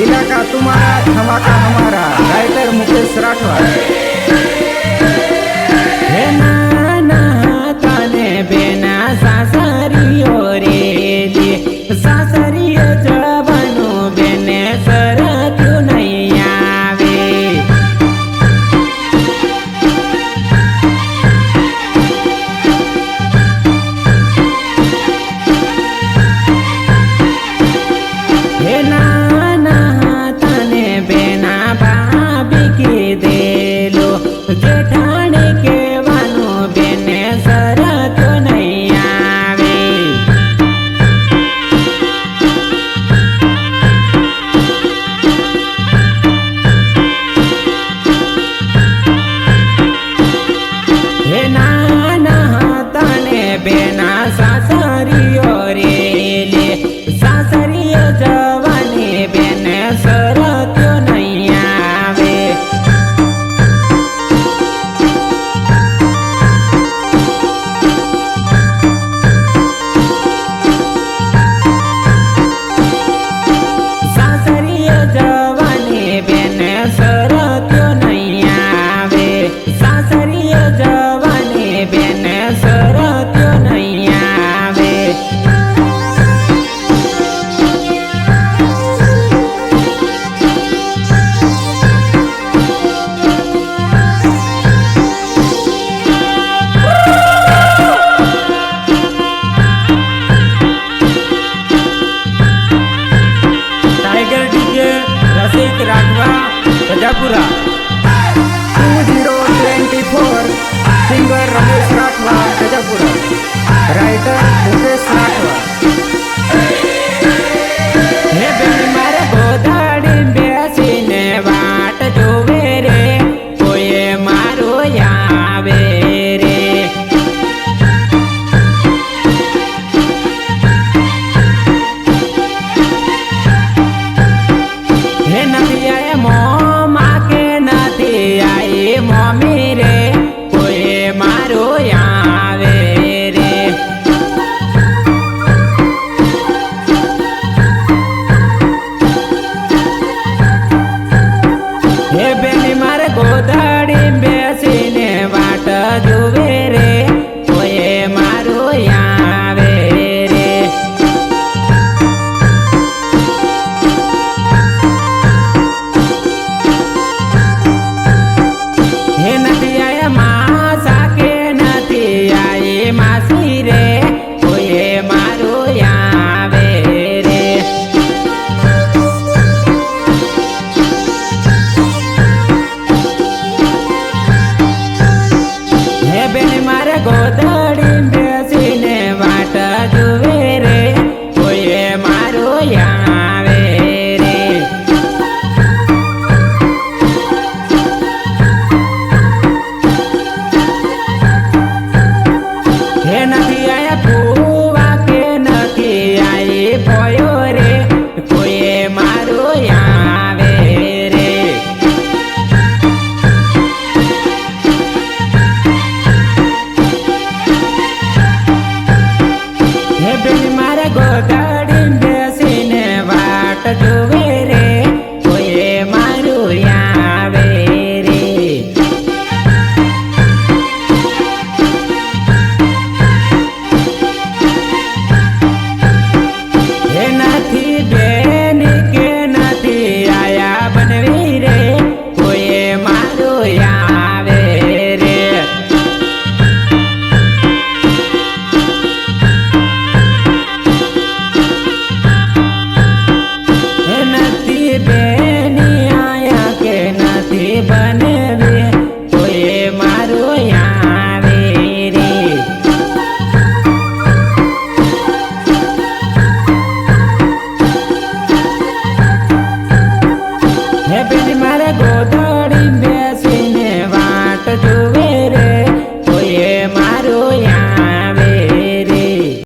इलाका तुम्हारा धमाका हमारा. राइटर मुकेश राठवा રાકેશ રાઠવા ગજપુરા રાઇટર ભૂપેશ રાઠવા હે બેન મારે ગોદાડી બેસીને વાટ જોવે રે. કોઈએ મારો આવે રે. હે નથી આય મો માં કે નથી આય મોમી રે. Yeah.